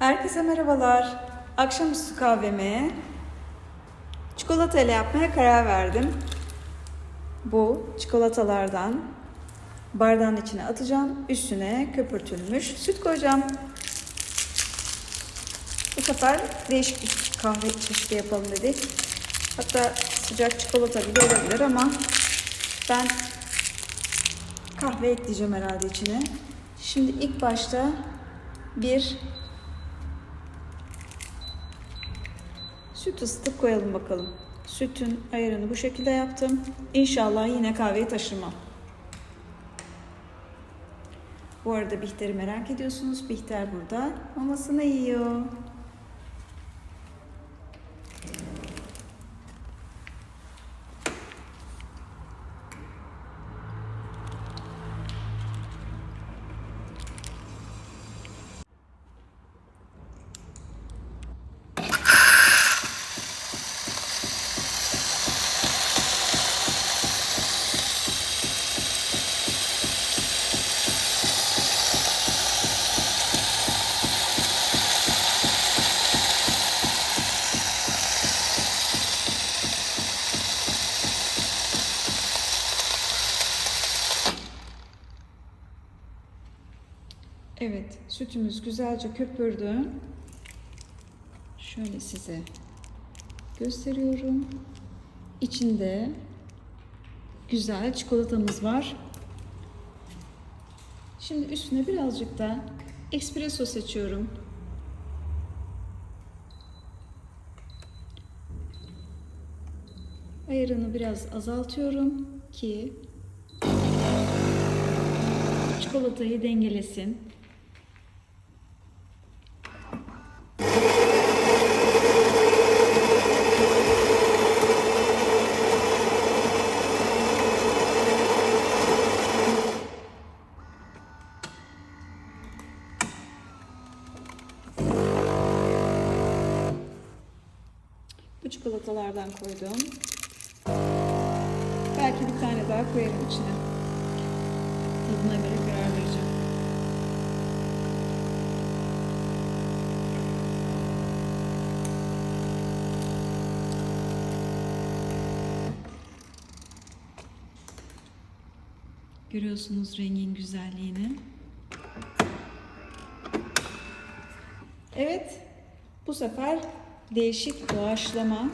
Herkese merhabalar. Akşamüstü kahvemi çikolata yapmaya karar verdim. Bu çikolatalardan bardağın içine atacağım. Üstüne köpürtülmüş süt koyacağım. Bu sefer değişik bir kahve çeşidi yapalım dedik. Hatta sıcak çikolata bile olabilir ama ben kahve ekleyeceğim herhalde içine. Şimdi ilk başta bir süt ısıtıp koyalım bakalım. Sütün ayarını bu şekilde yaptım. İnşallah yine kahveyi taşırmam. Bu arada Bihter'i merak ediyorsunuz. Bihter burada mamasını yiyor. Evet, sütümüz güzelce köpürdü. Şöyle size gösteriyorum. İçinde güzel çikolatamız var. Şimdi üstüne birazcık da espresso seçiyorum. Ayarını biraz azaltıyorum ki çikolatayı dengelesin. Çikolatalardan koydum. Belki bir tane daha koyarım içine. Tadına göre karar vereceğim. Görüyorsunuz rengin güzelliğini. Evet, bu sefer değişik doğaçlama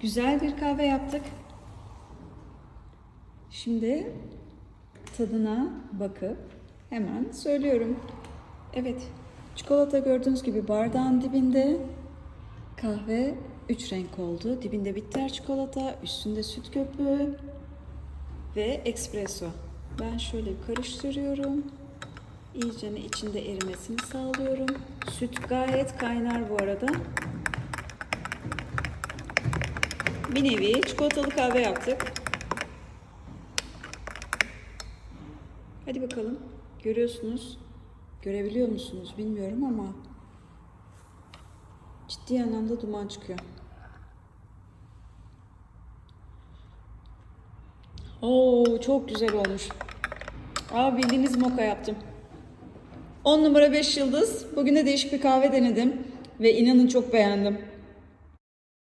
güzel bir kahve yaptık. Şimdi tadına bakıp hemen söylüyorum. Evet, çikolata gördüğünüz gibi bardağın dibinde kahve üç renk oldu. Dibinde bitter çikolata, üstünde süt köpüğü ve espresso. Ben şöyle karıştırıyorum. İyicene içinde erimesini sağlıyorum. Süt gayet kaynar bu arada. Bir nevi çikolatalı kahve yaptık. Hadi bakalım. Görüyorsunuz. Görebiliyor musunuz bilmiyorum ama ciddi anlamda duman çıkıyor. Oo çok güzel olmuş. Aa bildiğiniz moka yaptım. 10 numara 5 yıldız. Bugün de değişik bir kahve denedim ve inanın çok beğendim.